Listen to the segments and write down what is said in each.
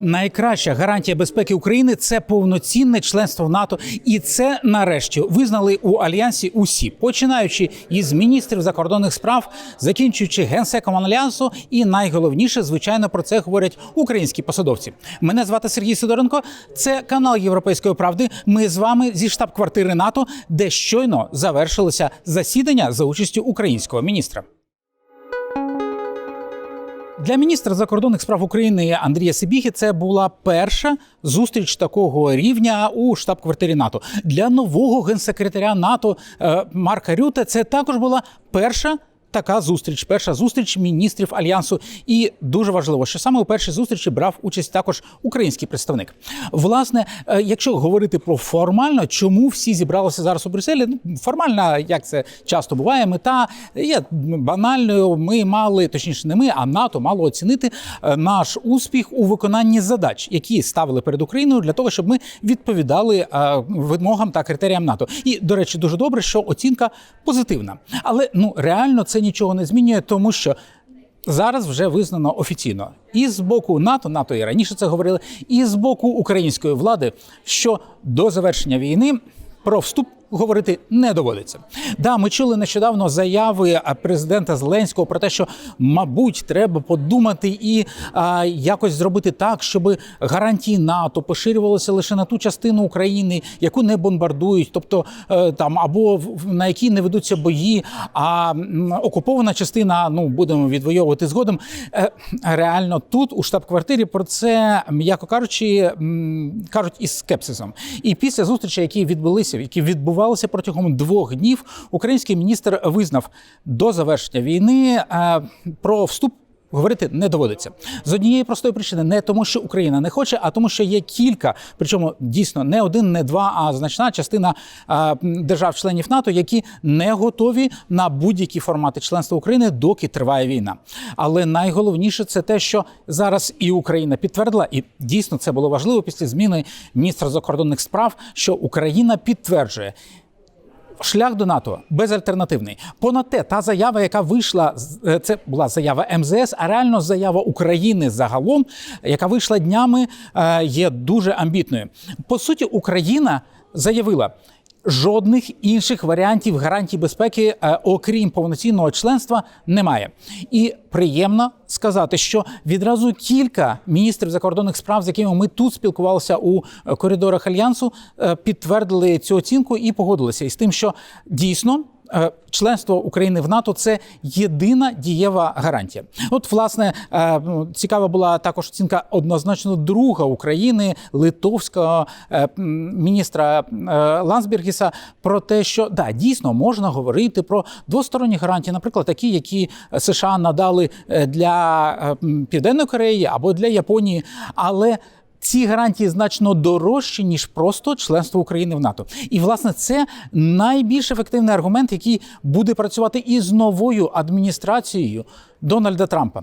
Найкраща гарантія безпеки України це повноцінне членство в НАТО, і це нарешті визнали у альянсі усі, починаючи із міністрів закордонних справ, закінчуючи генсеком альянсу, і найголовніше, звичайно, про це говорять українські посадовці. Мене звати Сергій Сидоренко. Це канал Європейської правди. Ми з вами зі штаб-квартири НАТО, де щойно завершилося засідання за участю українського міністра. Для міністра закордонних справ України Андрія Сибігі це була перша зустріч такого рівня у штаб-квартирі НАТО. Для нового генсекретаря НАТО е, Марка Рюта це також була перша. Така зустріч, перша зустріч міністрів альянсу, і дуже важливо, що саме у першій зустрічі брав участь також український представник. Власне, е, якщо говорити про формально, чому всі зібралися зараз у Брюсселі? Ну формальна, як це часто буває, мета є банальною. Ми мали, точніше, не ми, а НАТО мало оцінити е, наш успіх у виконанні задач, які ставили перед Україною для того, щоб ми відповідали е, вимогам та критеріям НАТО. І до речі, дуже добре, що оцінка позитивна. Але ну реально це нічого не змінює, тому що. Зараз вже визнано офіційно і з боку НАТО, НАТО і раніше це говорили, і з боку української влади, що до завершення війни про вступ говорити не доводиться. Да, ми чули нещодавно заяви президента Зеленського про те, що мабуть треба подумати і а, якось зробити так, щоб гарантії НАТО поширювалися лише на ту частину України, яку не бомбардують, тобто е, там або на якій не ведуться бої, а окупована частина, ну будемо відвоювати згодом. Е, реально тут у штаб-квартирі про це, м'яко кажучи, кажуть із скепсисом. І після зустрічі, які відбулися, які відбувалися протягом двох днів, український міністр визнав до завершення війни е, про вступ. Говорити не доводиться з однієї простої причини, не тому, що Україна не хоче, а тому, що є кілька, причому дійсно не один, не два, а значна частина держав-членів НАТО, які не готові на будь-які формати членства України, доки триває війна. Але найголовніше це те, що зараз і Україна підтвердила, і дійсно це було важливо після зміни міністра закордонних справ, що Україна підтверджує. Шлях до НАТО безальтернативний. Понад те, та заява, яка вийшла, е, це була заява МЗС, а реально заява України загалом, яка вийшла днями, е, є дуже амбітною. По суті, Україна заявила. Жодних інших варіантів гарантій безпеки, е, окрім повноцінного членства, немає. І приємно сказати, що відразу кілька міністрів закордонних справ, з якими ми тут спілкувалися у е, коридорах альянсу, е, підтвердили цю оцінку і погодилися із тим, що дійсно. Е, Членство України в НАТО це єдина дієва гарантія. От, власне, е, цікава була також оцінка однозначно друга України, литовського е, міністра Лансбергіса, про те, що да, дійсно можна говорити про двосторонні гарантії, наприклад, такі, які США надали для Південної Кореї або для Японії, але ці гарантії значно дорожчі, ніж просто членство України в НАТО. І власне це найбільш ефективний аргумент, який буде працювати і з новою адміністрацією Дональда Трампа.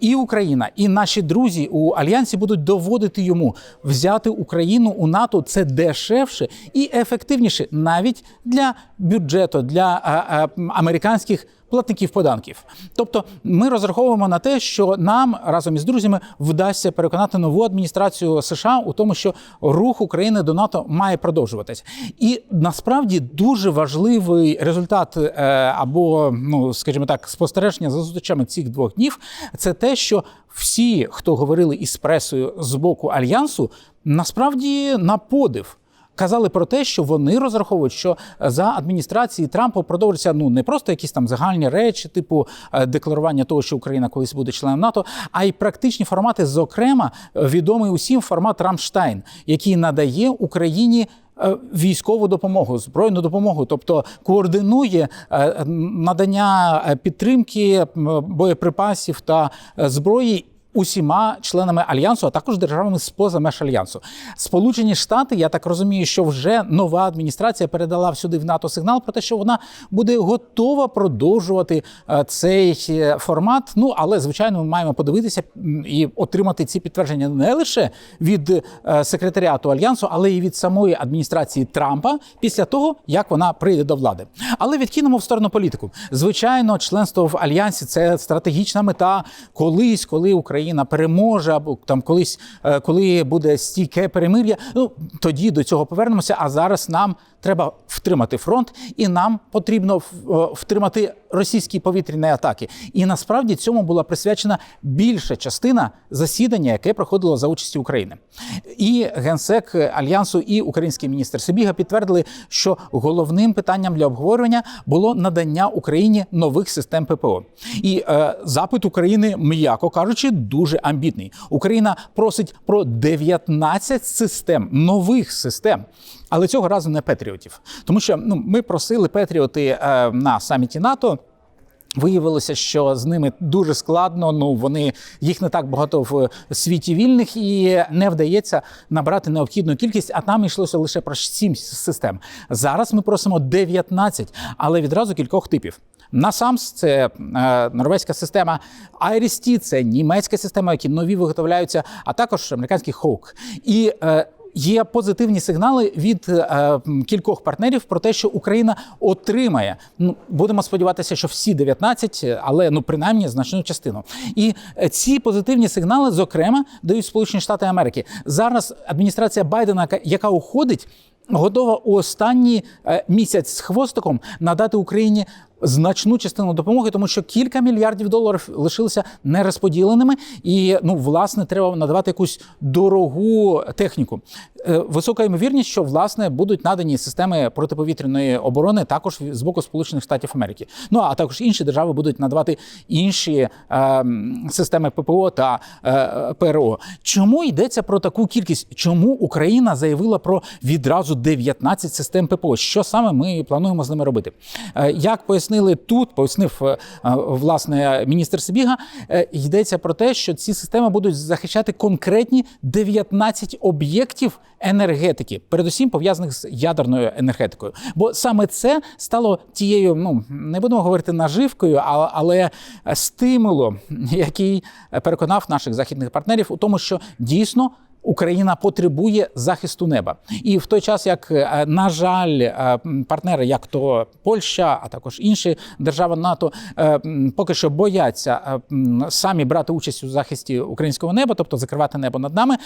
І Україна, і наші друзі у альянсі будуть доводити йому взяти Україну у НАТО це дешевше і ефективніше навіть для бюджету, для а, а, американських платників податків. Тобто ми розраховуємо на те, що нам разом із друзями вдасться переконати нову адміністрацію США у тому, що рух України до НАТО має продовжуватись. І насправді дуже важливий результат е, або, ну скажімо так, спостереження за зустрічами цих двох днів це те, що всі, хто говорили із пресою з боку альянсу, насправді на подив. Казали про те, що вони розраховують, що за адміністрації Трампа продовжаться ну не просто якісь там загальні речі, типу е, декларування того, що Україна колись буде членом НАТО, а й практичні формати, зокрема, е, відомий усім формат Рамштайн, який надає Україні. е, Військову допомогу, збройну допомогу, тобто координує е, надання е, підтримки боєприпасів та е, зброї усіма членами альянсу, а також державами споза меж альянсу. Сполучені Штати, я так розумію, що вже нова адміністрація передала сюди в НАТО сигнал про те, що вона буде готова продовжувати е, цей е, формат. Ну але звичайно, ми маємо подивитися і отримати ці підтвердження не лише від е, секретаріату альянсу, але й від самої адміністрації Трампа після того, як вона прийде до влади. Але відкинемо в сторону політику. Звичайно, членство в альянсі це стратегічна мета. Колись, коли Україна Україна переможе, або там колись, е, коли буде стійке перемир'я, ну тоді до цього повернемося. А зараз нам треба втримати фронт, і нам потрібно е, втримати російські повітряні атаки. І насправді цьому була присвячена більша частина засідання, яке проходило за участі України. І генсек альянсу, і український міністр Сибіга підтвердили, що головним питанням для обговорення було надання Україні нових систем ППО. І е, запит України, м'яко кажучи, дуже амбітний. Україна просить про 19 систем нових систем. Але цього разу не патріотів, тому що ну ми просили патріоти е, на саміті НАТО. Виявилося, що з ними дуже складно. Ну вони їх не так багато в світі вільних, і не вдається набрати необхідну кількість. А там йшлося лише про 7 систем. Зараз ми просимо 19, але відразу кількох типів. NASAMS – це е, норвезька система, IRIS-T – це німецька система, які нові виготовляються, а також американський Hawk. І е, Є позитивні сигнали від е, кількох партнерів про те, що Україна отримає. Ну будемо сподіватися, що всі 19, е, але ну принаймні значну частину. І е, ці позитивні сигнали, зокрема, дають Сполучені Штати Америки. Зараз адміністрація Байдена, яка- яка уходить. Готова у останній е, місяць з хвостиком надати Україні значну частину допомоги, тому що кілька мільярдів доларів лишилися нерозподіленими, і ну власне треба надавати якусь дорогу техніку. Е, Висока ймовірність, що власне будуть надані системи протиповітряної оборони також з боку Сполучених Штатів Америки. Ну а також інші держави будуть надавати інші е, системи ППО та е, ПРО. Чому йдеться про таку кількість? Чому Україна заявила про відразу 19 систем ППО? Що саме ми плануємо з ними робити? Е, Як пояснили тут, пояснив е, е, власне міністр Сибіга, е, йдеться про те, що ці системи будуть захищати конкретні 19 об'єктів енергетики, передусім пов'язаних з ядерною енергетикою. Бо саме це стало тією, ну не будемо говорити наживкою, але стимулом, який переконав наших західних партнерів у тому, що дійсно. Україна потребує захисту неба, і в той час, як е, на жаль, е, партнери, як то Польща, а також інші держави НАТО, е, поки що бояться самі брати участь у захисті українського неба, тобто закривати небо над нами,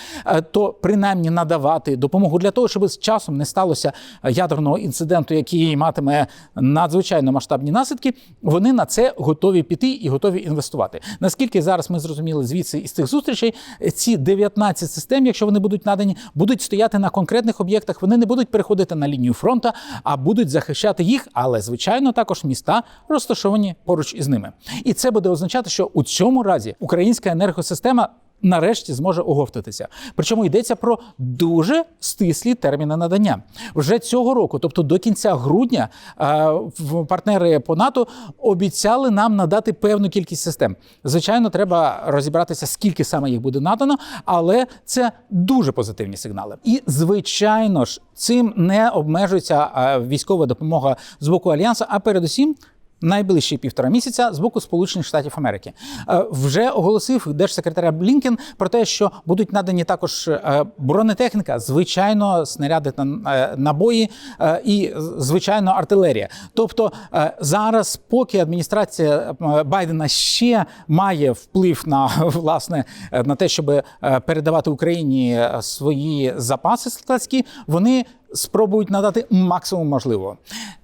то принаймні надавати допомогу для того, щоб з часом не сталося ядерного інциденту, який матиме надзвичайно масштабні наслідки. Вони на це готові піти і готові інвестувати. Наскільки зараз ми зрозуміли звідси із цих зустрічей, ці 19 систем, якщо вони будуть надані, будуть стояти на конкретних об'єктах. Вони не будуть переходити на лінію фронту, а будуть захищати їх, але звичайно також міста розташовані поруч із ними. І це буде означати, що у цьому разі українська енергосистема. Нарешті зможе оговтатися. Причому йдеться про дуже стислі терміни надання. Вже цього року, тобто до кінця грудня, е, партнери по НАТО обіцяли нам надати певну кількість систем. Звичайно, треба розібратися, скільки саме їх буде надано, але це дуже позитивні сигнали. І звичайно ж, цим не обмежується е, військова допомога з боку альянсу, а передусім. Найближчі півтора місяця з боку Сполучених Штатів Америки Е, вже оголосив держсекретаря Блінкен про те, що будуть надані також е, бронетехніка, звичайно, снаряди та е, набої і звичайно артилерія. Тобто зараз, поки адміністрація Байдена ще має вплив на власне на те, щоб передавати Україні свої запаси складські, вони спробують надати максимум можливого.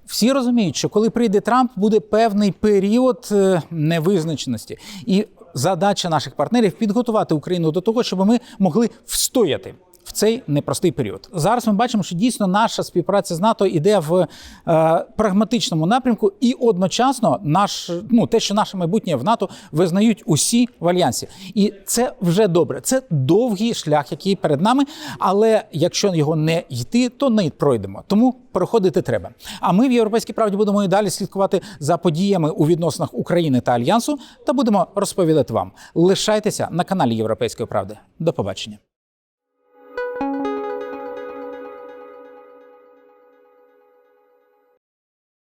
Всі розуміють, що коли прийде Трамп, буде певний період е, невизначеності, і задача наших партнерів підготувати Україну до того, щоб ми могли встояти. Цей непростий період зараз ми бачимо, що дійсно наша співпраця з НАТО йде в е, прагматичному напрямку, і одночасно наш ну те, що наше майбутнє в НАТО визнають усі в альянсі, і це вже добре. Це довгий шлях, який перед нами. Але якщо його не йти, то не пройдемо. Тому переходити треба. А ми в європейській правді будемо і далі слідкувати за подіями у відносинах України та альянсу та будемо розповідати вам. Лишайтеся на каналі Європейської правди. До побачення.